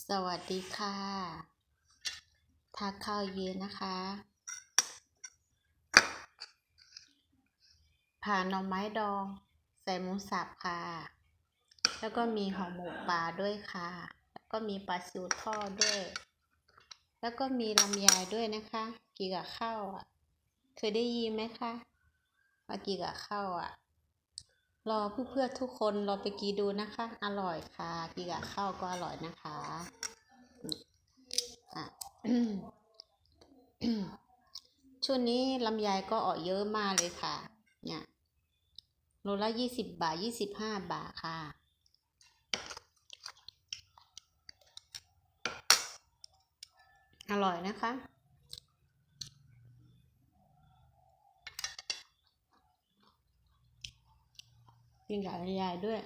สวัสดีค่ะทานข้าวเย็นนะคะ ผ่าหน่อไม้ดอง ใส่หมูสับค่ะ แล้วก็มีห่อหมกปลาด้วยค่ะ แล้วก็มีปลาซิวทอดด้วย แล้วก็มีลำไยด้วยนะคะกินกับข้าวอะ เคยได้ยินไหมคะว่ากินกับข้าวอะ รอเพื่อนๆทุกคนรอไปกินดูนะคะ อร่อยค่ะกินกับข้าวก็อร่อยนะคะอะช่วงนี้ลำไยก็ออกเยอะมากเลยค่ะ เนี่ยโลละยี่สิบบาทยี่สิบห้าบาทค่ะ อร่อยนะคะ กินกับลำไยด้วย